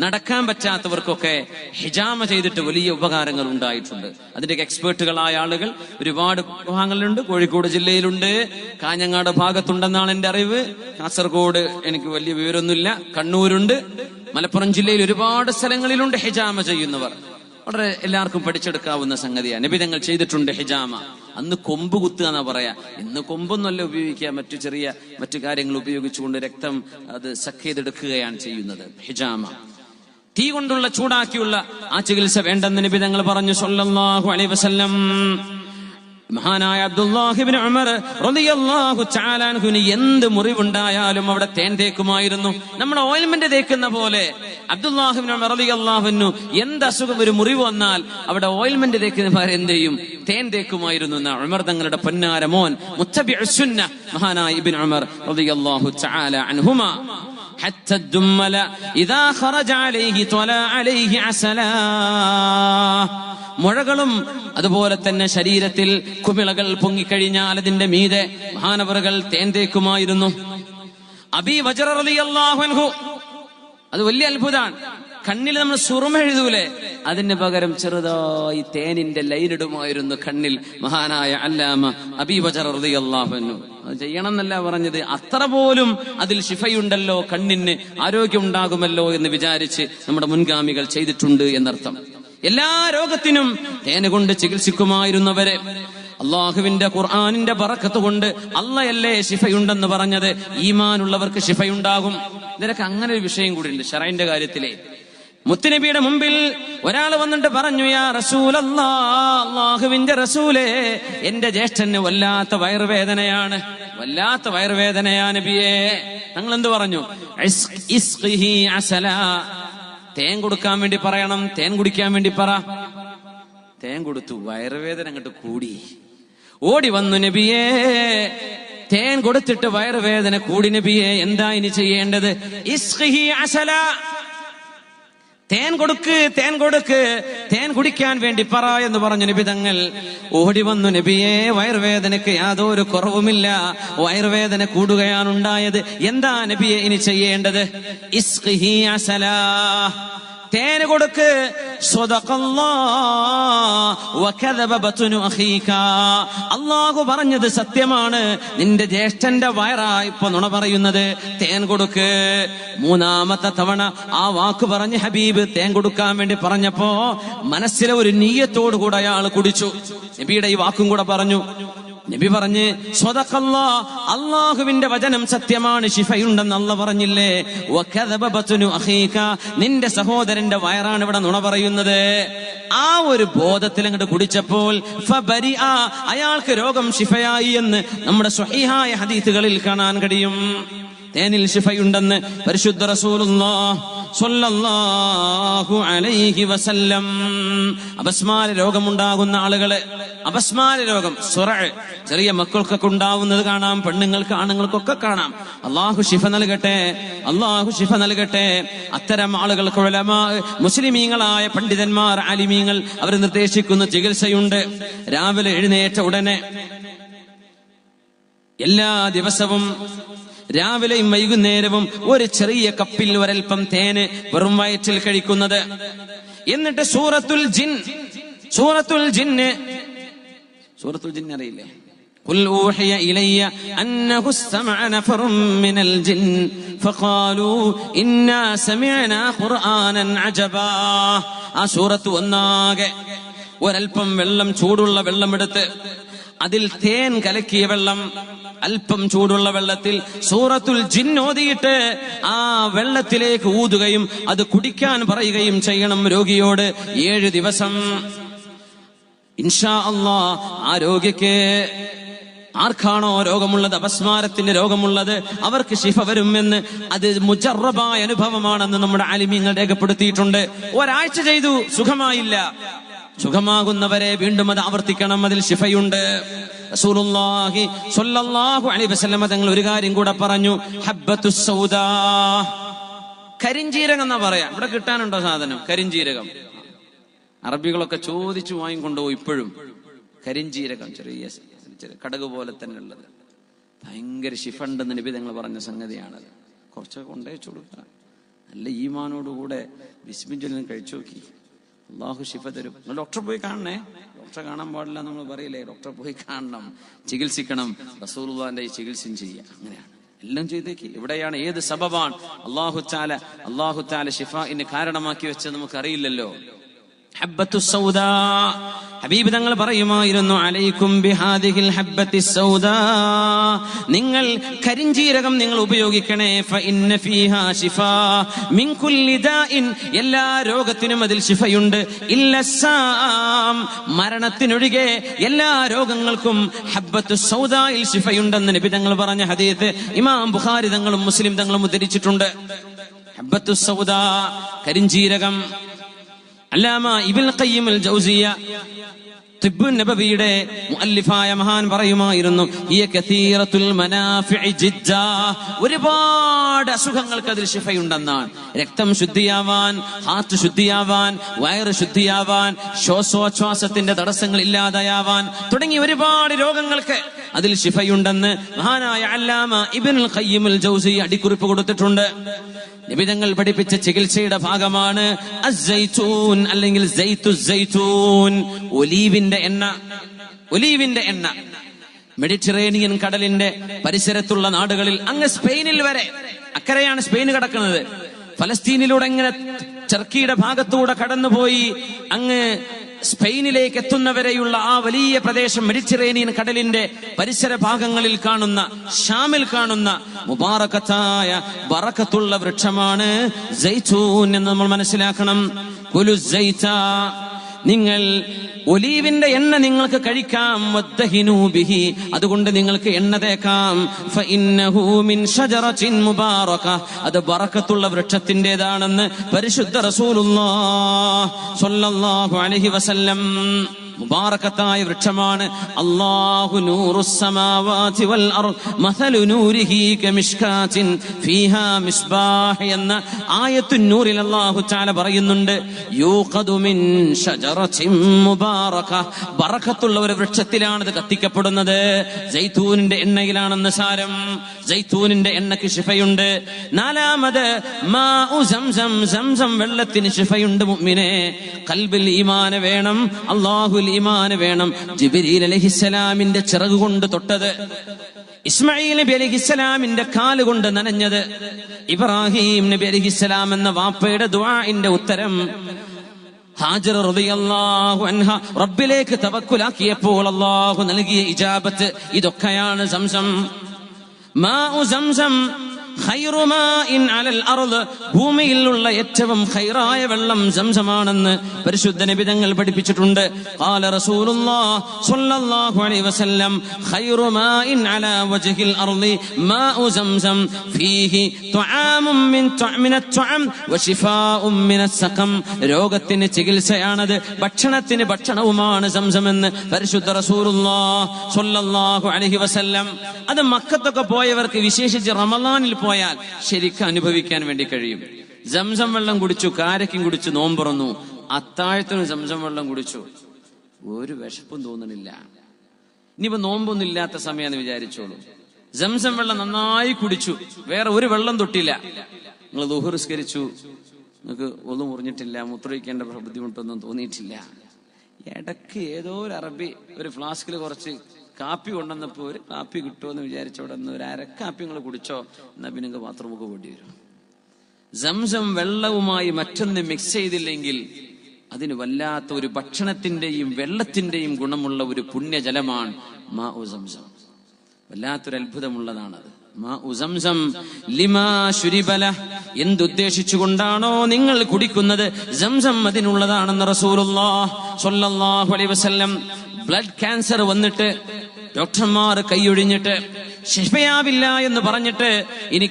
നടക്കാൻ പറ്റാത്തവർക്കൊക്കെ ഹിജാമ ചെയ്തിട്ട് വലിയ ഉപകാരങ്ങൾ ഉണ്ടായിട്ടുണ്ട്. അതിന്റെ എക്സ്പേർട്ടുകളായ ആളുകൾ ഒരുപാട് ഭാഗങ്ങളിലുണ്ട് കോഴിക്കോട് ജില്ലയിലുണ്ട് കാഞ്ഞങ്ങാട് ഭാഗത്തുണ്ടെന്നാണ് എന്റെ അറിവ്. കാസർഗോഡ് എനിക്ക് വലിയ വിവരമൊന്നുമില്ല. കണ്ണൂരുണ്ട്. മലപ്പുറം ജില്ലയിൽ ഒരുപാട് സ്ഥലങ്ങളിലുണ്ട് ഹിജാമ ചെയ്യുന്നവർ. വളരെ എല്ലാവർക്കും പഠിച്ചെടുക്കാവുന്ന സംഗതിയാണ് നബി തങ്ങൾ ചെയ്തിട്ടുണ്ട് ഹിജാമ. അന്ന് കൊമ്പ് കുത്തുക എന്നാ പറയാ. ഇന്ന് കൊമ്പൊന്നുമല്ല ഉപയോഗിക്കുക. മറ്റു ചെറിയ മറ്റു കാര്യങ്ങൾ ഉപയോഗിച്ചുകൊണ്ട് രക്തം അത് സഖ് ചെയ്തെടുക്കുകയാണ് ചെയ്യുന്നത്. ഹിജാമ. തീ കൊണ്ടുള്ള ചൂടാക്കിയുള്ള ആ ചികിത്സ വേണ്ടെന്ന് നബി തങ്ങൾ പറഞ്ഞു സല്ലല്ലാഹു അലൈഹി വസല്ലം. മഹാനായ അബ്ദുല്ലാഹിബിൻ ഉമർ റളിയല്ലാഹു എന്ത് മുറിവുണ്ടായാലും അവിടെ തേൻ തേക്കുമായിരുന്നു. നമ്മൾ ഓയിൽമെന്റ് തേക്കുന്ന പോലെ അബ്ദുല്ലാഹിബിൻ ഉമർ എന്ത് അസുഖം ഒരു മുറിവ് വന്നാൽ അവിടെ ഓയിൽമെന്റ് തേക്കുന്നവർ എന്ത് ചെയ്യും? തേൻ തേക്കുമായിരുന്നു എന്ന ഉമർ തങ്ങളുടെ പൊന്നാര മോൻ മുത്തബിഉ മഹാനായ ഇബ്നു ഉമർ റളിയല്ലാഹു തആല അൻഹുമാ. حتى الدمل إذا خرج عليه طلع عليه عسلا മുഴകളും അതുപോലെ തന്നെ ശരീരത്തിൽ കുമിളകൾ പൊങ്ങിക്കഴിഞ്ഞാൽ അതിന്റെ മീതെ മഹാനവറുകൾ തേൻ തേക്കുമായിരുന്നു അബി വജറലിയല്ലാഹു അത് വലിയ അത്ഭുതമാണ് കണ്ണിൽ നമ്മൾ സുറുമ എഴുതൂലേ? അതിന് പകരം ചെറുതായി തേനിന്റെ ലൈനിടുമായിരുന്നു കണ്ണിൽ. മഹാനായ അല്ലാമ അബി വജറലിയല്ലാഹുനു അത് ചെയ്യണം എന്നല്ല പറഞ്ഞത്. അത്ര പോലും അതിൽ ശിഫയുണ്ടല്ലോ കണ്ണിന് ആരോഗ്യം ഉണ്ടാകുമല്ലോ എന്ന് വിചാരിച്ച് നമ്മുടെ മുൻഗാമികൾ ചെയ്തിട്ടുണ്ട് എന്നർത്ഥം. എല്ലാ രോഗത്തിനും തേന കൊണ്ട് ചികിത്സിക്കുമായിരുന്നവരെ അള്ളാഹുവിന്റെ ഖുർആാനിന്റെ പറക്കത്ത് കൊണ്ട് അള്ളയല്ലേ ശിഫയുണ്ടെന്ന് പറഞ്ഞത്? ഈമാനുള്ളവർക്ക് ശിഫയുണ്ടാകും. ഇതിനൊക്കെ അങ്ങനെ ഒരു വിഷയം കൂടി ഉണ്ട് ഷറൈന്റെ കാര്യത്തിലെ. മുത്തുനബിയുടെ മുമ്പിൽ ഒരാൾ വന്നിട്ട് പറഞ്ഞു യാ റസൂലല്ലാഹുവിന്റെ റസൂലേ എന്റെ ജ്യേഷ്ഠന് വല്ലാത്ത വയറുവേദനയാണ് വല്ലാത്ത വയറുവേദനയാ നബിയേ. ഞങ്ങൾ എന്ത് പറഞ്ഞു തേൻ കൊടുക്കാൻ വേണ്ടി പറയണം തേൻ കുടിക്കാൻ വേണ്ടി പറ. തേൻ കൊടുത്തു വയറുവേദന അങ്ങോട്ട് കൂടി. ഓടി വന്നു നബിയേ. തേൻ കൊടുത്തിട്ട് വയറുവേദന കൂടി നബിയേ. എന്താ ഇനി ചെയ്യേണ്ടത്? ഇസ്ഖിഹി അസല. തേൻ കൊടുക്ക് തേൻ കൊടുക്ക് തേൻ കുടിക്കാൻ വേണ്ടി പറ എന്ന് പറഞ്ഞു നബി തങ്ങൾ. ഓടി വന്നു നബിയെ വയറുവേദനക്ക് യാതൊരു കുറവുമില്ല. വയറുവേദന കൂടുകയാണ് ഉണ്ടായത് എന്താ നബിയെ ഇനി ചെയ്യേണ്ടത്? ഇസ്ഖിഹി അസല. തേന് കൊടുക്ക്. അള്ളാഹു പറഞ്ഞത് സത്യമാണ്. നിന്റെ ജ്യേഷ്ഠന്റെ വയറാ ഇപ്പൊ നുണ പറയുന്നത്. തേൻ കൊടുക്ക്. മൂന്നാമത്തെ തവണ ആ വാക്ക് പറഞ്ഞ് ഹബീബ് തേൻ കൊടുക്കാൻ വേണ്ടി പറഞ്ഞപ്പോ മനസ്സിലെ ഒരു നീയത്തോടു കൂടെ അയാൾ കുടിച്ചു. നബിയുടെ ഈ വാക്കും കൂടെ പറഞ്ഞു. നബി പറഞ്ഞ് സ്വതക്കല്ല അള്ളാഹുവിന്റെ വചനം സത്യമാണ് ശിഫയുണ്ടെന്ന് അല്ല പറഞ്ഞില്ലേ? നിന്റെ സഹോദരന്റെ വയറാണ് ഇവിടെ നുണ പറയുന്നത്. ആ ഒരു ബോധത്തിൽ അങ്ങോട്ട് കുടിച്ചപ്പോൾ അയാൾക്ക് രോഗം ശിഫയായി എന്ന് നമ്മുടെ സ്വഹീഹായ ഹദീസുകളിൽ കാണാൻ കഴിയും. തേനിൽ ശിഫയുണ്ടെന്ന് പരിശുദ്ധ അലൈഹി വസല്ലം. അപസ്മാര രോഗമുണ്ടാകുന്ന ആളുകൾ അപസ്മാര രോഗം സുറ ചെറിയ മക്കൾക്കൊക്കെ ഉണ്ടാവുന്നത് കാണാം പെണ്ണുങ്ങൾക്ക് ആണുങ്ങൾക്കൊക്കെ കാണാം. അള്ളാഹു ശിഫ നൽകട്ടെ അള്ളാഹു ശിഫ നൽകട്ടെ. അത്തരം ആളുകൾക്ക് മുസ്ലിമീങ്ങളായ പണ്ഡിതന്മാർ ആലിമീങ്ങൾ അവർ നിർദ്ദേശിക്കുന്ന ചികിത്സയുണ്ട്. രാവിലെ എഴുന്നേറ്റ ഉടനെ എല്ലാ ദിവസവും രാവിലെയും വൈകുന്നേരവും ഒരു ചെറിയ കപ്പിൽ ഒരൽപ്പം തേന് വെറും വയറ്റിൽ കഴിക്കുന്നത് എന്നിട്ട് സൂറത്തുൽ ജിൻ സൂറത്തുൽ ജിന്ന് സൂറത്തുൽ ജിൻ അറിയില്ലേ قل أوحي إلي أنه استمع نفر من الجن فقالوا إنا سمعنا قرآنا عجبا ആ സൂറത്ത് ഒന്നാകെ ഒരൽപ്പം വെള്ളം ചൂടുള്ള വെള്ളമെടുത്ത് അതിൽ തേൻ കലക്കിയ വെള്ളം അല്പം ചൂടുള്ള വെള്ളത്തിൽ സൂറത്തുൽ ജിന്നോതിയിട്ട് ആ വെള്ളത്തിലേക്ക് ഊതുകയും അത് കുടിക്കാൻ പറയുകയും ചെയ്യണം രോഗിയോട് ഏഴ് ദിവസം. ഇൻഷാ അള്ളാ ആ രോഗിക്ക് ആർക്കാണോ രോഗമുള്ളത് അപസ്മാരത്തിന്റെ രോഗമുള്ളത് അവർക്ക് ശിഫ വരുമെന്ന് അത് മുജറബായ അനുഭവമാണെന്ന് നമ്മുടെ അലിമീങ്ങൾ രേഖപ്പെടുത്തിയിട്ടുണ്ട്. ഒരാഴ്ച ചെയ്തു സുഖമായില്ല. സുഖമാകുന്നവരെ വീണ്ടും അത് ആവർത്തിക്കണം. അതിൽ ശിഫയുണ്ട്. റസൂലുള്ളാഹി സ്വല്ലല്ലാഹു അലൈഹി വസല്ലമ തങ്ങൾ ഒരു കാര്യം കൂടെ പറഞ്ഞു. കരിഞ്ചീരകം എന്നാ പറയാ. ഇവിടെ കിട്ടാനുണ്ടോ സാധനം? കരിഞ്ചീരകം. അറബികളൊക്കെ ചോദിച്ചു വാങ്ങിക്കൊണ്ടുപോകും ഇപ്പോഴും. കരിഞ്ചീരകം ചെറിയ ചെറിയ കടക് പോലെ തന്നെ ഉള്ളത്. ഭയങ്കര ശിഫണ്ടെന്ന് നബി തങ്ങൾ പറഞ്ഞ സംഗതിയാണത് കുറച്ചൊക്കെ കൊണ്ടേച്ചു കൊടുക്കുക നല്ല ഈമാനോടുകൂടെ വിസ്മിഞ്ചൊല്ലും കഴിച്ചു നോക്കി. അള്ളാഹു ശിഫ തരും. ഡോക്ടറെ പോയി കാണണേ. ഡോക്ടറെ കാണാൻ പാടില്ല നമ്മൾ പറയില്ലേ? ഡോക്ടറെ പോയി കാണണം. ചികിത്സിക്കണം. റസൂലുള്ളാന്റെ ഈ ചികിത്സയും ചെയ്യുക. അങ്ങനെയാണ്. എല്ലാം ചെയ്തേക്ക്. എവിടെയാണ് ഏത് സബബാണ് അള്ളാഹു ചാല അള്ളാഹു ചാല ഷിഫ ഇന്ന് കാരണമാക്കി വെച്ചത് നമുക്കറിയില്ലല്ലോ. ഹബീബ് തങ്ങൾ പറയുമായിരുന്നു അലൈക്കും ബിഹാദിഹിൽ ഹബ്ബത്തി സൗദാ. നിങ്ങൾ കരിഞ്ചീരകം നിങ്ങൾ ഉപയോഗിക്കണേ. ഫഇന്ന ഫീഹാ ശിഫാ. മിൻ കുല്ലി ദാഇൻ. എല്ലാ രോഗത്തിനും അതിൽ ശിഫയുണ്ട്. ഇല്ല സാം. മരണത്തിനൊഴികെ എല്ലാ രോഗങ്ങൾക്കും ഹബ്ബത്തു സൗദായിൽ ശിഫയുണ്ടെന്ന് നബി തങ്ങൾ പറഞ്ഞ ഹദീത്ത് ഇമാം ബുഖാരി തങ്ങളും മുസ്ലിം തങ്ങളും ഉദ്ധരിച്ചിട്ടുണ്ട്. ഹബ്ബത്തു സൗദാ കരിഞ്ചീരകം അല്ലാമ ഇബിൻ ഖയ്യിം ജൗസിയ തിബ്ബു നബവിയുടെ മുഅല്ലിഫായ മഹാൻ പറയുമായിരുന്നു ഇയ കസീറത്തുൽ മനാഫിഇ ജിദ്ദാ ഒരുപാട് അസുഖങ്ങൾക്ക് അതിൽ ശിഫയുണ്ടെന്നാണ്. രക്തം ശുദ്ധിയാവാൻ ഹാർട്ട് ശുദ്ധിയാവാൻ വയറ് ശുദ്ധിയാവാൻ ശ്വാസോച്ഛ്വാസത്തിന്റെ തടസ്സങ്ങൾ ഇല്ലാതെയാവാൻ തുടങ്ങി ഒരുപാട് രോഗങ്ങൾക്ക് അതിൽ ശിഫയുണ്ടെന്ന് മഹാനായ അല്ലാമ ഇബിൻ ഖയ്യിമുൽ ജൗസി അടിക്കുറിപ്പ് കൊടുത്തിട്ടുണ്ട്. നിബിതങ്ങൾ പഠിപ്പിച്ച ചികിത്സയുടെ ഭാഗമാണ് അല്ലെങ്കിൽ ഒലീവിന്റെ എണ്ണ ഒലീവിന്റെ എണ്ണ. മെഡിറ്ററേനിയൻ കടലിന്റെ പരിസരത്തുള്ള നാടുകളിൽ അങ്ങ് സ്പെയിനിൽ വരെ അക്കരയാണ് സ്പെയിൻ കിടക്കുന്നത്. ഫലസ്തീനിലൂടെ ഇങ്ങനെ ടർക്കിയുടെ ഭാഗത്തൂടെ കടന്നുപോയി അങ്ങ് സ്പെയിനിലേക്ക് എത്തുന്നവരെയുള്ള ആ വലിയ പ്രദേശം മെഡിറ്ററേനിയൻ കടലിന്റെ പരിസര ഭാഗങ്ങളിൽ കാണുന്ന ഷാമിൽ കാണുന്ന മുബാറക്കത്തായ ബറക്കത്തുള്ള വൃക്ഷമാണ് എന്ന് നമ്മൾ മനസ്സിലാക്കണം. കുലു നിങ്ങൾ ഒലീവിന്റെ എണ്ണ നിങ്ങൾക്ക് കഴിക്കാം ബിഹി. അതുകൊണ്ട് നിങ്ങൾക്ക് എണ്ണ തേക്കാം. അത് ബറക്കത്തുള്ള വൃക്ഷത്തിന്റേതാണെന്ന് പരിശുദ്ധ റസൂലുള്ള അലൈഹി വസല്ലം മുബാറക്കത്തായ വൃക്ഷമാണ്. നൂറുസ്സമാവാതി വൽ നൂരിഹി മിസ്ബാഹ് എന്ന ആയത്തു നൂറിൽ അല്ലാഹു തആല പറയുന്നുണ്ട്. യൂഖദു മിൻ മുബാറക. ഒരു കത്തിക്കപ്പെടുന്നത്. ജൈത്തൂനിന്റെ എണ്ണയിലാണെന്ന് സാരം. ജൈത്തൂനിന്റെ എണ്ണയ്ക്ക് ശിഫയുണ്ട്. നാലാമത് മാഉ സംസം സംസം വെള്ളത്തിന് ശിഫയുണ്ട് മുമ്മിനെ. കൽബിൽ ഈമാന വേണം. ഈമാന വേണം. ജിബ്രീൽ അലഹിസ്സലാമിന്റെ ചിറക് കൊണ്ട് തൊട്ടത്. ഇസ്മായിൽ നബി അലൈഹിസ്സലാമിന്റെ കാൽ കൊണ്ട് നനഞ്ഞത്. ഇബ്രാഹിം നബി അലൈഹിസ്സലാം എന്ന വാപ്പയുടെ ദുആഇന്റെ ഉത്തരം. ഹാജർ അൻഹ റബ്ബിലേക്ക് തവക്കുലാക്കിയപ്പോൾ അള്ളാഹു നൽകിയ ഇജാബത്ത് ഇതൊക്കെയാണ് സംസം മാ സംസം ഭൂമിയിലുള്ള ഏറ്റവും ഖൈറായ വെള്ളം സംസമാണെന്ന് പരിശുദ്ധ നബി തങ്ങൾ പഠിപ്പിച്ചിട്ടുണ്ട്. സംസം فيه من മിന സഖം. രോഗത്തിന് ചികിത്സയാണത് ഭക്ഷണത്തിന് ഭക്ഷണവുമാണ് സംസമെന്ന് പരിശുദ്ധ റസൂറുല്ലാഹു സ്വല്ലല്ലാഹു അലൈഹി വസല്ലം. അത് മക്കത്തൊക്കെ പോയവർക്ക് വിശേഷിച്ച് റമദാനിൽ പോയാൽ ശരിക്കും അനുഭവിക്കാൻ വേണ്ടി കഴിയും. ജംസം വെള്ളം കുടിച്ചു കാരക്കും കുടിച്ചു നോമ്പുറന്നു അത്താഴത്തിന് സംസം വെള്ളം കുടിച്ചു. ഒരു വിശപ്പും തോന്നണില്ല. ഇനിയിപ്പോ നോമ്പൊന്നും ഇല്ലാത്ത സമയമെന്ന് വിചാരിച്ചോളൂ. ജംസം വെള്ളം നന്നായി കുടിച്ചു. വേറെ ഒരു വെള്ളം തൊട്ടില്ല. നിങ്ങൾ ദുഹുറിസ്കരിച്ചു. നിങ്ങൾക്ക് ഒന്നും മുറിഞ്ഞിട്ടില്ല മുത്രയിക്കേണ്ട ബുദ്ധിമുട്ടൊന്നും തോന്നിയിട്ടില്ല. ഇടയ്ക്ക് ഏതോ ഒരു അറബി ഒരു ഫ്ലാസ്കിൽ കുറച്ച് കാപ്പി കൊണ്ടുവന്നപ്പോ ഒരു കാപ്പി കിട്ടുമെന്ന് വിചാരിച്ചവിടെ നിന്ന് ഒരു അരക്കാപ്പി നിങ്ങൾ കുടിച്ചോ എന്നാ പിന്നെ നിങ്ങൾക്ക് ബാത്റൂമൊക്കെ വരും. സംസം വെള്ളവുമായി മറ്റൊന്ന് മിക്സ് ചെയ്തില്ലെങ്കിൽ അതിന് വല്ലാത്ത ഒരു ഭക്ഷണത്തിന്റെയും വെള്ളത്തിന്റെയും ഗുണമുള്ള ഒരു പുണ്യജലമാണ് മാ ഉ സംസം. വല്ലാത്തൊരു അത്ഭുതമുള്ളതാണത്. എന്തുദ്ദേശിച്ചുകൊണ്ടാണോ നിങ്ങൾ കുടിക്കുന്നത്? സംസം അതിനുള്ളതാണെന്ന് റസൂലുള്ളാഹി വസല്ലം. ബ്ലഡ് ക്യാൻസർ വന്നിട്ട് ഡോക്ടർമാർ കൈയൊഴിഞ്ഞിട്ട് ശിഫയാവില്ല എന്ന് പറഞ്ഞിട്ട് ഇനി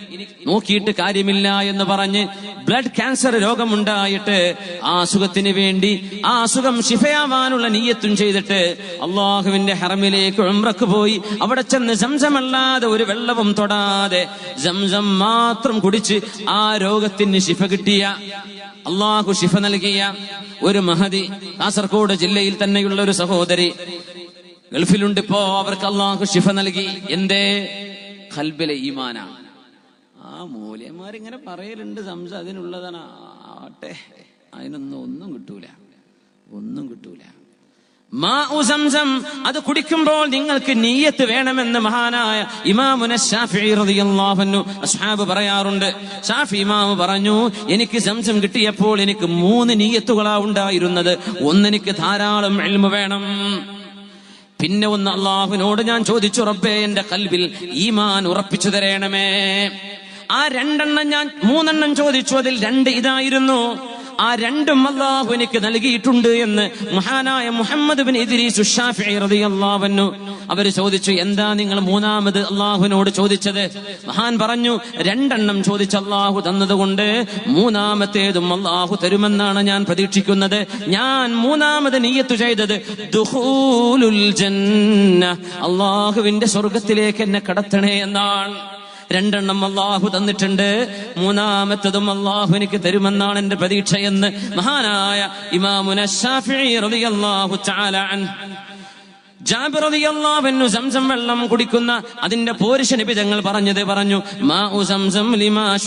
നോക്കിയിട്ട് കാര്യമില്ല എന്ന് പറഞ്ഞ് ബ്ലഡ് ക്യാൻസർ രോഗമുണ്ടായിട്ട് ആ അസുഖത്തിന് വേണ്ടി ആ അസുഖം ശിഫയാവാനുള്ള നീയത്തും ചെയ്തിട്ട് അള്ളാഹുവിന്റെ ഹറമിലേക്ക് ഉംറക്ക് പോയി. അവിടെ ചെന്ന് സംസമല്ലാതെ ഒരു വെള്ളവും തൊടാതെ സംസം മാത്രം കുടിച്ച് ആ രോഗത്തിന് ശിഫ കിട്ടിയ അള്ളാഹു ശിഫ നൽകിയ ഒരു മഹതി. കാസർഗോഡ് ജില്ലയിൽ തന്നെയുള്ള ഒരു സഹോദരി ഗൾഫിലുണ്ട് ഇപ്പോ അവർക്ക് അള്ളാഹു ഷിഫ നൽകി. എന്തേ? കൽബിലെ ഈമാനാണ് ആ മൂലയന്മാരിങ്ങനെ പറയലുണ്ട് സംശയം അതിനുള്ളതാണ്. ആട്ടെ അതിനൊന്നും ഒന്നും കിട്ടൂല. ഒന്നും കിട്ടൂല. സംസം അത് കുടിക്കുമ്പോൾ നിങ്ങൾക്ക് നീയത്ത് വേണമെന്ന് മഹാനായ ഇമാമുന ഷാഫി റളിയല്ലാഹു അസ്ഹാബ് പറയാറുണ്ട്. ഷാഫി ഇമാമ് പറഞ്ഞു എനിക്ക് സംസം കിട്ടിയപ്പോൾ എനിക്ക് മൂന്ന് നീയത്തുകളാ ഉണ്ടായിരുന്നത്. ഒന്നെനിക്ക് ധാരാളം എൽമ വേണം. പിന്നെ ഒന്ന് അള്ളാഹുവിനോട് ഞാൻ ചോദിച്ചു റബ്ബേ എന്റെ കൽവിൽ ഈമാൻ ഉറപ്പിച്ചു തരണമേ. ആ രണ്ടെണ്ണം ഞാൻ മൂന്നെണ്ണം ചോദിച്ചു അതിൽ രണ്ട് ഇതായിരുന്നു. ആ രണ്ടും അള്ളാഹു എനിക്ക് നൽകിയിട്ടുണ്ട് എന്ന് മഹാനായ മുഹമ്മദ് ബിൻ ഇദ്രീസ് അൻഹു അവർ ചോദിച്ചു എന്താ നിങ്ങൾ മൂന്നാമത് അള്ളാഹുവിനോട് ചോദിച്ചത്? മഹാൻ പറഞ്ഞു രണ്ടെണ്ണം ചോദിച്ച അള്ളാഹു തന്നതുകൊണ്ട് മൂന്നാമത്തേതും അള്ളാഹു തരുമെന്നാണ് ഞാൻ പ്രതീക്ഷിക്കുന്നത്. ഞാൻ മൂന്നാമത് നീയത്ത് ചെയ്തത് അള്ളാഹുവിന്റെ സ്വർഗത്തിലേക്ക് എന്നെ കടത്തണേ എന്നാണ്. രണ്ടെണ്ണം അള്ളാഹു തന്നിട്ടുണ്ട്. മൂന്നാമത്തതും അള്ളാഹു എനിക്ക് തരുമെന്നാണ് എന്റെ പ്രതീക്ഷയെന്ന് മഹാനായ ഇമാമുന റളിയല്ലാഹു തആല സംസം വെള്ളം കുടിക്കുന്ന അതിന്റെ പോരിശ നിബിതങ്ങൾ പറഞ്ഞത് പറഞ്ഞു സംസം ലിമാ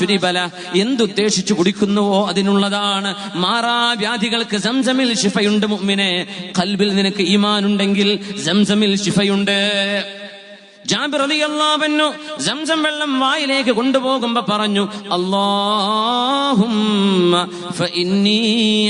എന്തുദ്ദേശിച്ചു കുടിക്കുന്നുവോ അതിനുള്ളതാണ്. മാറാ വ്യാധികൾക്ക് സംസമിൽ ശിഫയുണ്ട് മുമ്മിനെ കൽബിൽ നിനക്ക് ഈമാൻ ഉണ്ടെങ്കിൽ സംസമിൽ ശിഫയുണ്ട്. ജാബിർ അൻഹു സംസം വെള്ളം വായിലേക്ക് കൊണ്ടുപോകുമ്പോ പറഞ്ഞു അല്ലാഹുമ്മ ഫഇന്നി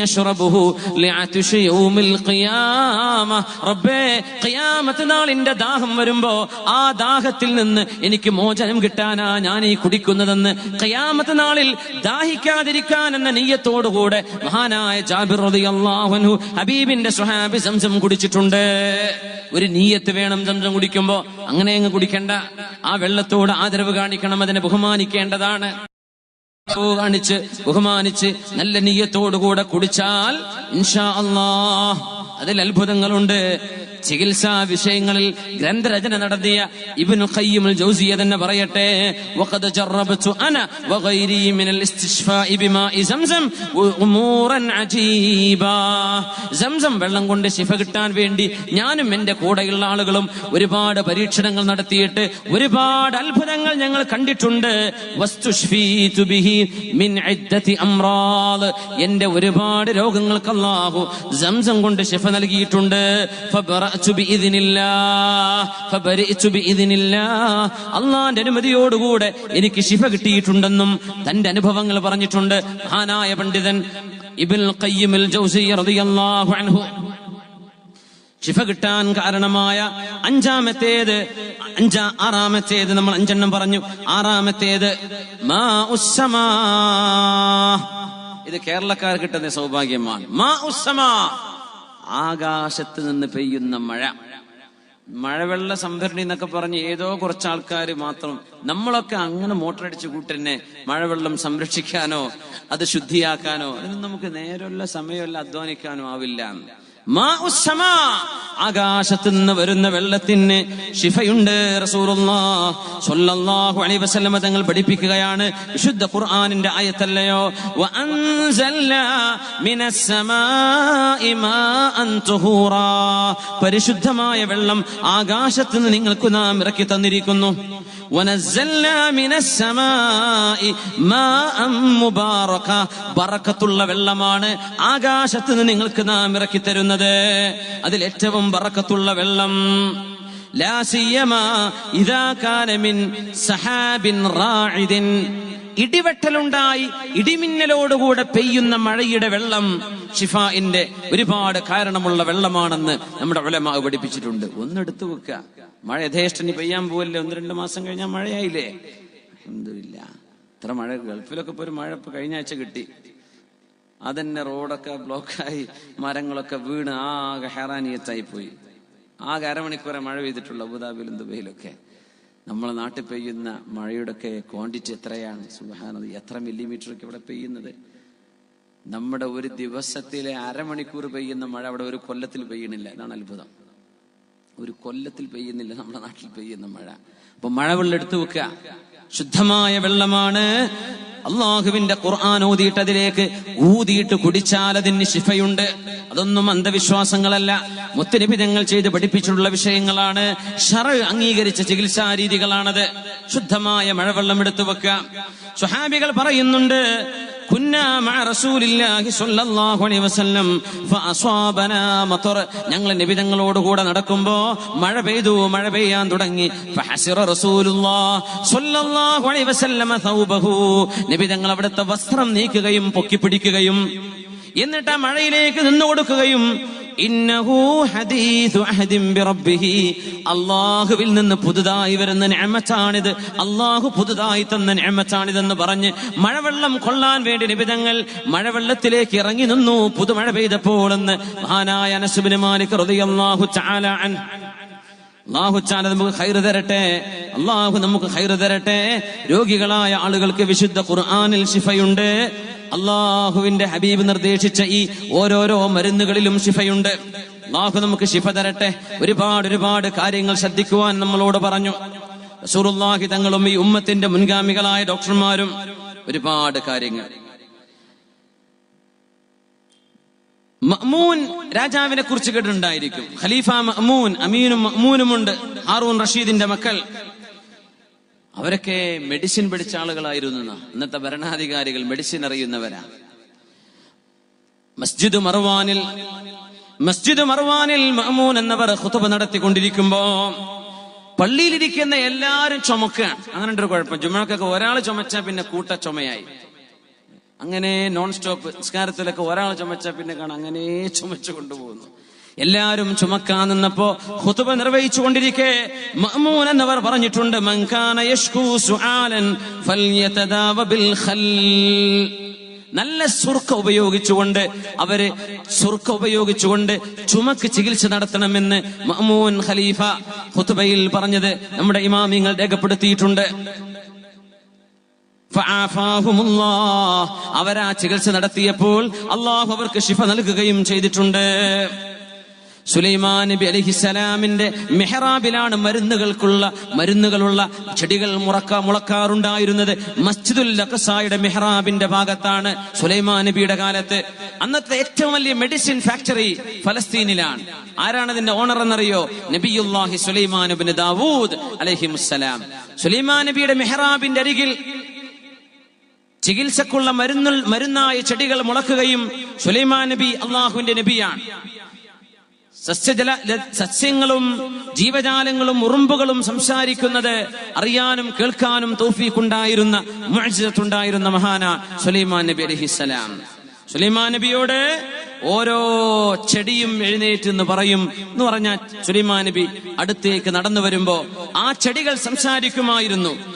അശ്റബുഹു ലിഅത്ഷി യൗമിൽ ഖിയാമ. റബ്ബേ ഖിയാമത്ത് നാളിന്റെ ദാഹം വരുമ്പോ ആ ദാഹത്തിൽ നിന്ന് എനിക്ക് മോചനം കിട്ടാനാ ഞാൻ ഈ കുടിക്കുന്നതെന്ന് ഖിയാമത്ത് നാളിൽ ദാഹിക്കാതിരിക്കാൻ എന്ന നീയത്തോടുകൂടെ മഹാനായ ജാബിർ റളിയല്ലാഹു അൻഹു ഹബീബിന്റെ സ്വഹാബി സംസം കുടിച്ചിട്ടുണ്ട്. ഒരു നീയത്ത് വേണം സംസം കുടിക്കുമ്പോ. അങ്ങനെ അങ്ങ് കുടിക്കേണ്ട. ആ വെള്ളത്തോട് ആദരവ് കാണിക്കണം അതിനെ ബഹുമാനിക്കേണ്ടതാണ്. കാണിച്ച് ബഹുമാനിച്ച് നല്ല നീയത്തോടുകൂടെ കുടിച്ചാൽ ഇൻഷാ അള്ളാ അതിൽ അത്ഭുതങ്ങളുണ്ട്. ചികിത്സാ വിഷയങ്ങളിൽ ഗ്രന്ഥരചന നടത്തിയ ഇബ്നു ഖയ്യിമുൽ ജൗസിയ തന്നെ പറയട്ടെ വഖദ് ജറബതു അന വഗൈരി മിനൽ ഇസ്തിശ്ഫാഇ ബിമാഇ സംസം ഉമൂറൻ അജീബാ. സംസം വെള്ളം കൊണ്ട് ശിഫ കിട്ടാൻ വേണ്ടി ഞാനും എന്റെ കൂടെയുള്ള ആളുകളും ഒരുപാട് പരീക്ഷണങ്ങൾ നടത്തിയിട്ട് ഒരുപാട് അത്ഭുതങ്ങൾ ഞങ്ങൾ കണ്ടിട്ടുണ്ട്. വസ്തുഷ്ഫീതു ബിഹി മിൻ ഇദ്ദതി അംറാദ് എന്റെ ഒരുപാട് രോഗങ്ങൾക്ക് അല്ലാഹു സംസം കൊണ്ട് ശിഫ നൽകിയിട്ടുണ്ട്. ബിഇദ്നില്ലാഹ് അള്ളാന്റെ അനുമതിയോടുകൂടെ എനിക്ക് ശിഫ കിട്ടിയിട്ടുണ്ടെന്നും തന്റെ അനുഭവങ്ങൾ പറഞ്ഞിട്ടുണ്ട്. മഹാനായ പണ്ഡിതൻ ഇബ്നുൽ ഖയ്യിമുൽ ജൗസിയ്യ റളിയല്ലാഹു അൻഹു. ശിഫ കിട്ടാൻ കാരണമായ അഞ്ചാമത്തേത് അഞ്ചാ ആറാമത്തേത് നമ്മൾ അഞ്ചെണ്ണം പറഞ്ഞു. ആറാമത്തേത് മാ ഉസ്സമാ. ഇത് കേരളക്കാർ കിട്ടുന്ന സൗഭാഗ്യമാണ്. മാ ഉസ്സമാ. ആകാശത്ത് നിന്ന് പെയ്യുന്ന മഴ. മഴവെള്ള സംഭരണി എന്നൊക്കെ പറഞ്ഞ് ഏതോ കുറച്ച് ആൾക്കാർ മാത്രം നമ്മളൊക്കെ അങ്ങനെ മോട്ടറടിച്ച് കൂട്ടന്നെ മഴവെള്ളം സംരക്ഷിക്കാനോ അത് ശുദ്ധിയാക്കാനോ അതിനൊന്നും നമുക്ക് നേരമല്ല സമയമല്ല അധ്വാനിക്കാനോ ആവില്ല. ആകാശത്ത് നിന്ന് വരുന്ന വെള്ളത്തിന് ശിഫയുണ്ട് റസൂലുള്ളാഹ്. അലൈഹി വസല്ലമ തങ്ങൾ പഠിപ്പിക്കുകയാണ്. വിശുദ്ധ ഖുർആനിന്റെ ആയത്തല്ലയോ? പരിശുദ്ധമായ വെള്ളം ആകാശത്ത് നിന്ന് നിങ്ങൾക്ക് നാം ഇറക്കി തന്നിരിക്കുന്നു. ബറക്കത്തുള്ള വെള്ളമാണ് ആകാശത്ത് നിന്ന് നിങ്ങൾക്ക് നാം ഇറക്കി തരുന്നത്. അതിൽ ഏറ്റവും ബറക്കത്തുള്ള വെള്ളം. ഇടിവെട്ടലുണ്ടായി ഇടിമിന്നലോടുകൂടെ പെയ്യുന്ന മഴയുടെ വെള്ളം. ഷിഫായിന്റെ ഒരുപാട് കാരണമുള്ള വെള്ളമാണെന്ന് നമ്മുടെ വിളമാവ് പഠിപ്പിച്ചിട്ടുണ്ട്. ഒന്നെടുത്തു വെക്കുക മഴ യഥേഷ്ടനി പെയ്യാൻ പോവല്ലേ? ഒന്ന് രണ്ട് മാസം കഴിഞ്ഞാൽ മഴയായില്ലേ? എന്തുമില്ല ഇത്ര മഴ ഗൾഫിലൊക്കെ ഇപ്പൊ ഒരു മഴ ഇപ്പൊ കഴിഞ്ഞ ആഴ്ച കിട്ടി. അതന്നെ റോഡൊക്കെ ബ്ലോക്കായി മരങ്ങളൊക്കെ വീണ് ആകെ ഹെറാനിയത്തായി പോയി. ആകെ അരമണിക്കൂറെ മഴ പെയ്തിട്ടുള്ളൂ അബുദാബിയിലും ദുബൈയിലൊക്കെ. നമ്മളെ നാട്ടിൽ പെയ്യുന്ന മഴയുടെ ഒക്കെ ക്വാണ്ടിറ്റി എത്രയാണ്? സുഹാനത് എത്ര മില്ലിമീറ്റർ ഒക്കെ ഇവിടെ പെയ്യുന്നത്? നമ്മുടെ ഒരു ദിവസത്തിലെ അരമണിക്കൂർ പെയ്യുന്ന മഴ അവിടെ ഒരു കൊല്ലത്തിൽ പെയ്യണില്ല. ഇതാണ് അത്ഭുതം. ഒരു കൊല്ലത്തിൽ പെയ്യുന്നില്ല നമ്മുടെ നാട്ടിൽ പെയ്യുന്ന മഴ. അപ്പൊ മഴ വെള്ളം എടുത്തു വെക്കുക. ശുദ്ധമായ വെള്ളമാണ്. അള്ളാഹുവിന്റെ ഖുർആൻ ഓതിയിട്ട് അതിലേക്ക് ഊതിയിട്ട് കുടിച്ചാൽ അതിന് ശിഫയുണ്ട്. അതൊന്നും അന്ധവിശ്വാസങ്ങളല്ല. മുത്തനിബിതങ്ങൾ ചെയ്ത് പഠിപ്പിച്ചിട്ടുള്ള വിഷയങ്ങളാണ്. ഷറ അംഗീകരിച്ച ചികിത്സാ രീതികളാണത് ശുദ്ധമായ മഴവെള്ളം എടുത്തു വെക്കുക. സുഹാബികൾ പറയുന്നുണ്ട് കുന്നാ الله صلى الله عليه وسلم ഫഅസ്വാബനാ مطر. ഞങ്ങൾ നബി തങ്ങളോട് കൂടെ നടക്കുമ്പോ മഴ പെയ്തു മഴ പെയ്യാൻ തുടങ്ങി. ഫഹസിറ റസൂലുള്ളാഹ് സ്വല്ലല്ലാഹു അലൈഹി വസല്ലം തൗബഹു നബി തങ്ങൾ അവിടുത്തെ വസ്ത്രം നീക്കുകയും പൊക്കി പിടിക്കുകയും എന്നിട്ട് ആ മഴയിലേക്ക് നിന്നു കൊടുക്കുകയും അല്ലാഹുവിൽ നിന്ന് പുതുതായി വരുന്ന നിഅമത്താണിത്. അള്ളാഹു പുതുതായി തന്ന നിഅമത്താണിതെന്ന് പറഞ്ഞ് മഴവെള്ളം കൊള്ളാൻ വേണ്ടി നിബിതങ്ങൾ മഴവെള്ളത്തിലേക്ക് ഇറങ്ങി നിന്നു. പുതുമഴ പെയ്തപ്പോൾ എന്ന് മഹാനായ അനസുബിന് മാലിക് റളിയല്ലാഹു തആല അൻ അള്ളാഹു ചാല നമുക്ക് ഹൈറ് തരട്ടെ. അള്ളാഹു നമുക്ക് ഹൈറ് തരട്ടെ. രോഗികളായ ആളുകൾക്ക് വിശുദ്ധ ഖുർആാനിൽ ശിഫയുണ്ട്. അള്ളാഹുവിന്റെ ഹബീബ് നിർദ്ദേശിച്ച ഈ ഓരോരോ മരുന്നുകളിലും ശിഫയുണ്ട്. അള്ളാഹു നമുക്ക് ശിഫ തരട്ടെ. ഒരുപാട് ഒരുപാട് കാര്യങ്ങൾ ശ്രദ്ധിക്കുവാൻ നമ്മളോട് പറഞ്ഞു. റസൂറുല്ലാഹി തങ്ങളും ഈ ഉമ്മത്തിന്റെ മുൻഗാമികളായ ഡോക്ടർമാരും ഒരുപാട് കാര്യങ്ങൾ. മഅ്മൂൻ രാജാവിനെ കുറിച്ച് കേട്ടിട്ടുണ്ടായിരിക്കും. ഖലീഫ മഅ്മൂൻ അമീനും മഅ്മൂനുമുണ്ട് ഹാറൂൺ റഷീദിന്റെ മക്കൾ. അവരൊക്കെ മെഡിസിൻ പഠിച്ച ആളുകളായിരുന്നു. ഇന്നത്തെ ഭരണാധികാരികൾ മെഡിസിൻ അറിയുന്നവരാ. മസ്ജിദ് മർവാനിൽ മസ്ജിദ് മർവാനിൽ മഅ്മൂൻ എന്നവർ ഖുതുബ നടത്തിക്കൊണ്ടിരിക്കുമ്പോ പള്ളിയിലിരിക്കുന്ന എല്ലാരും ചുമക്കുകയാണ് അങ്ങനെ ഒരു കുഴപ്പം. ജുമാക്കൊക്കെ ഒരാൾ ചുമച്ചാ പിന്നെ കൂട്ട ചുമയായി അങ്ങനെ നോൺ സ്റ്റോപ്പ് നിസ്കാരത്തിലൊക്കെ ഒരാൾ ചുമച്ചാ പിന്നെ കാണാം അങ്ങനെ ചുമച്ചു കൊണ്ടുപോകുന്നു. എല്ലാരും ചുമക്കാൻ നിന്നപ്പോ ഹുതുബ നിർവഹിച്ചു കൊണ്ടിരിക്കെ. മഹ്മൂൻ എന്നവർ പറഞ്ഞിട്ടുണ്ട് മങ്കാന യഷ്കൂ സുആലൻ ഫൽയതദാവ ബിൽ ഖൽ. നല്ല സുർക്ക ഉപയോഗിച്ചുകൊണ്ട് അവർ സുർക്ക ഉപയോഗിച്ചുകൊണ്ട് ചുമക്ക് ചികിത്സ നടത്തണമെന്ന് മഹ്മൂൻ ഖലീഫ ഹുതുബയിൽ പറഞ്ഞത് നമ്മുടെ ഇമാമിങ്ങൾ രേഖപ്പെടുത്തിയിട്ടുണ്ട്. അവരാ ചികിത്സ നടത്തിയപ്പോൾ അള്ളാഹു അവർക്ക് ശിഫ നൽകുകയും ചെയ്തിട്ടുണ്ട്. സുലൈമാൻ നബി അലഹിസലാമിന്റെ മെഹ്റാബിലാണ് മരുന്നുകൾക്കുള്ള മരുന്നുകളുള്ള ചെടികൾ മുറക്ക മുളക്കാറുണ്ടായിരുന്നത് മസ്ജിദുൽ അഖസായുടെ മെഹ്റാബിന്റെ ഭാഗത്താണ് സുലൈമാൻ നബിയുടെ കാലത്ത്. അന്നത്തെ ഏറ്റവും വലിയ മെഡിസിൻ ഫാക്ടറി ഫലസ്തീനിലാണ്. ആരാണ് അതിന്റെ ഓണർ എന്നറിയോ? നബിയുല്ലാഹി സുലൈമാൻ ബിൻ ദാവൂദ് അലഹിമുസ്സലാം. സുലൈമാൻ നബിയുടെ മെഹ്റാബിന്റെ അരികിൽ ചികിത്സക്കുള്ള മരുന്നു മരുന്നായ ചെടികൾ മുളക്കുകയും സുലൈമാൻ നബി അള്ളാഹുവിന്റെ നബിയാണ്. സസ്യജല സസ്യങ്ങളും ജീവജാലങ്ങളും ഉറുമ്പുകളും സംസാരിക്കുന്നത് അറിയാനും കേൾക്കാനും തൗഫീഖുണ്ടായിരുന്ന മഴത്തുണ്ടായിരുന്ന മഹാന സുലൈമാൻ നബി അലൈഹിസ്സലാം സുലൈമാൻ നബിയോട് ഓരോ ചെടിയും എഴുന്നേറ്റ് എന്ന് പറയും എന്ന് പറഞ്ഞ സുലൈമാൻ നബി അടുത്തേക്ക് നടന്നു വരുമ്പോ ആ ചെടികൾ സംസാരിക്കുമായിരുന്നു.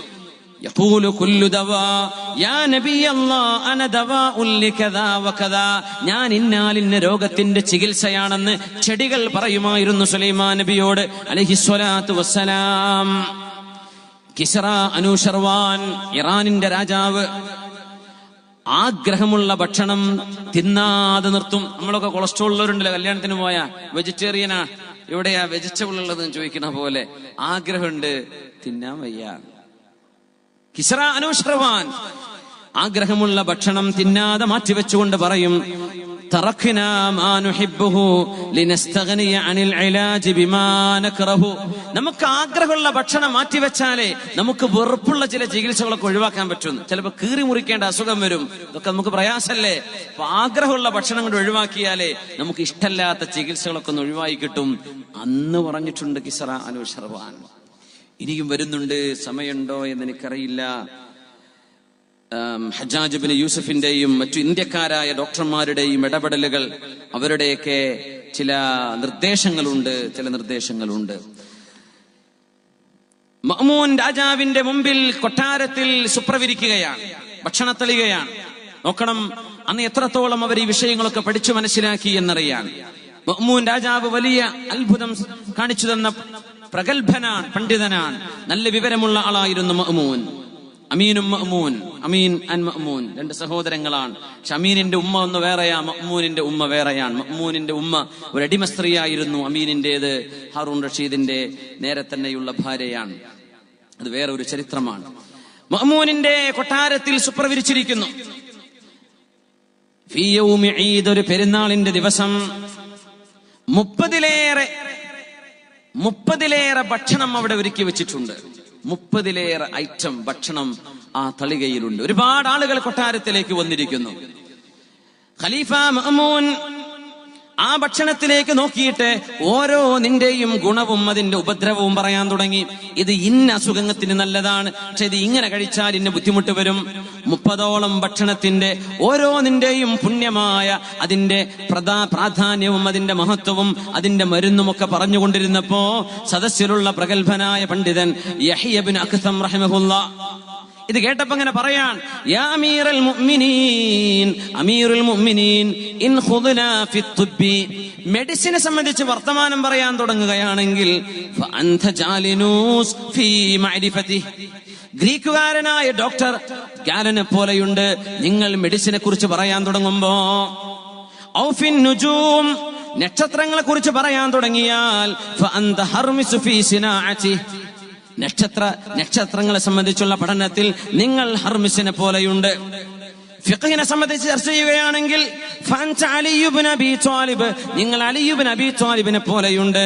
يقول كل دواء يا نبي الله انا دواء لكذا وكذا ഞാൻ ഇന്നാലിന്ന രോഗത്തിന്റെ ചികിത്സയാണെന്ന് ചെടികൾ പറയുമായിരുന്നു സുലൈമാൻ നബിയോട് അലഹിസ്വലാത്തു വസ്സലാം കിസ്റ അനൂഷർവാൻ ഇറാനിന്റെ രാജാവ് ആഗ്രഹമുള്ള ഭക്ഷണം തിന്നാതെ നിർത്തും നമ്മളൊക്കെ കൊളസ്ട്രോൾ ഉള്ളവരുണ്ടല്ലോ കല്യാണത്തിന് പോയാ വെജിറ്റേറിയനാ എവിടെയാ വെജിറ്റബിൾ ഉള്ളതെന്ന് ചോദിക്കുന്ന പോലെ ആഗ്രഹമുണ്ട് തിന്നാൻ വയ്യ കിസ്റ അനുശ്രവാൻ ആഗ്രഹമുള്ള ഭക്ഷണം തിന്നാതെ മാറ്റിവെച്ചുകൊണ്ട് പറയും നമുക്ക് ആഗ്രഹമുള്ള ഭക്ഷണം മാറ്റിവെച്ചാലേ നമുക്ക് വെറുപ്പുള്ള ചില ചികിത്സകളൊക്കെ ഒഴിവാക്കാൻ പറ്റുന്നു. ചിലപ്പോൾ കീറി മുറിക്കേണ്ട അസുഖം വരും. ഇതൊക്കെ നമുക്ക് പ്രയാസല്ലേ? അപ്പൊ ആഗ്രഹമുള്ള ഭക്ഷണം കൊണ്ട് ഒഴിവാക്കിയാലേ നമുക്ക് ഇഷ്ടമല്ലാത്ത ചികിത്സകളൊക്കെ ഒന്ന് ഒഴിവായി കിട്ടും. അന്ന് പറഞ്ഞിട്ടുണ്ട് കിസറ അനുഷർവാൻ ഇനിയും വരുന്നുണ്ട് സമയമുണ്ടോ എന്ന് എനിക്കറിയില്ല ഹജാജബിന് യൂസഫിന്റെയും മറ്റു ഇന്ത്യക്കാരായ ഡോക്ടർമാരുടെയും ഇടപെടലുകൾ അവരുടെയൊക്കെ ചില നിർദ്ദേശങ്ങളുണ്ട് ചില നിർദ്ദേശങ്ങളുണ്ട്. മഹ്മൂൻ രാജാവിന്റെ മുമ്പിൽ കൊട്ടാരത്തിൽ സുപ്രവിരിക്കുകയാണ് ഭക്ഷണത്തളികയാണ് നോക്കണം അന്ന് എത്രത്തോളം അവർ ഈ വിഷയങ്ങളൊക്കെ പഠിച്ചു മനസ്സിലാക്കി എന്നറിയാൻ. മഹ്മൂൻ രാജാവ് വലിയ അത്ഭുതം കാണിച്ചു തന്ന പ്രഗത്ഭനാണ് പണ്ഡിതനാണ് നല്ല വിവരമുള്ള ആളായിരുന്നു മഅ്മൂൻ. അമീനും മഅ്മൂൻ അമീൻ അൻ മഅ്മൂൻ രണ്ട് സഹോദരങ്ങളാണ്. പക്ഷെ അമീനിന്റെ ഉമ്മ ഒന്ന് വേറെയാ മഅ്മൂനിന്റെ ഉമ്മ വേറെയാണ്. മഅ്മൂനിന്റെ ഉമ്മ ഒരു അടിമ സ്ത്രീയായിരുന്നു അമീനിന്റേത് ഹാറൂൺ റഷീദിന്റെ നേരെ തന്നെയുള്ള ഭാര്യയാണ്. അത് വേറെ ഒരു ചരിത്രമാണ്. മഅ്മൂനിന്റെ കൊട്ടാരത്തിൽ സുപ്രവിരിച്ചിരിക്കുന്നു. ഒരു പെരുന്നാളിന്റെ ദിവസം മുപ്പതിലേറെ മുപ്പതിലേറെ ഭക്ഷണം അവിടെ ഒരുക്കി വെച്ചിട്ടുണ്ട്. മുപ്പതിലേറെ ഐറ്റം ഭക്ഷണം ആ തളികയിലുണ്ട്. ഒരുപാട് ആളുകൾ കൊട്ടാരത്തിലേക്ക് വന്നിരിക്കുന്നു. ഖലീഫ മഅമൂൻ ആ ഭക്ഷണത്തിലേക്ക് നോക്കിയിട്ട് ഓരോ നിന്റെയും ഗുണവും അതിന്റെ ഉപദ്രവവും പറയാൻ തുടങ്ങി. ഇത് ഇന്ന അസുഖത്തിന് നല്ലതാണ്. പക്ഷെ ഇത് ഇങ്ങനെ കഴിച്ചാൽ ഇന്ന ബുദ്ധിമുട്ട് വരും. മുപ്പതോളം ഭക്ഷണത്തിന്റെ ഓരോ നിന്റെയും പുണ്യമായ അതിന്റെ പ്രധാ പ്രാധാന്യവും അതിന്റെ മഹത്വവും അതിന്റെ മരുന്നുമൊക്കെ പറഞ്ഞുകൊണ്ടിരുന്നപ്പോ സദസ്സിലുള്ള പ്രഗത്ഭനായ പണ്ഡിതൻ യഹിയബിൻ അഖ്സം റഹിമഹുല്ല ഇത് കേട്ടപ്പോ ഇങ്ങനെ പറയാൻ മെഡിസിനെ സംബന്ധിച്ച് വർത്തമാനം പറയാൻ തുടങ്ങുകയാണെങ്കിൽ ഗ്രീക്കുകാരനായ ഡോക്ടർ ഗാലനെ പോലെയുണ്ട്. നിങ്ങൾ മെഡിസിനെ കുറിച്ച് പറയാൻ തുടങ്ങുമ്പോ ഔഫിൻ നുജൂം. നക്ഷത്രങ്ങളെ കുറിച്ച് പറയാൻ തുടങ്ങിയാൽ നക്ഷത്ര നക്ഷത്രങ്ങളെ സംബന്ധിച്ചുള്ള പഠനത്തിൽ നിങ്ങൾ ഹർമിസിനെ പോലെയുണ്ട്. ഫിഖിനെ സംബന്ധിച്ച് ചർച്ച ചെയ്യുകയാണെങ്കിൽ നിങ്ങൾ അലിയുബിൻ അബി ത്വാലിബിനെ പോലെയുണ്ട്.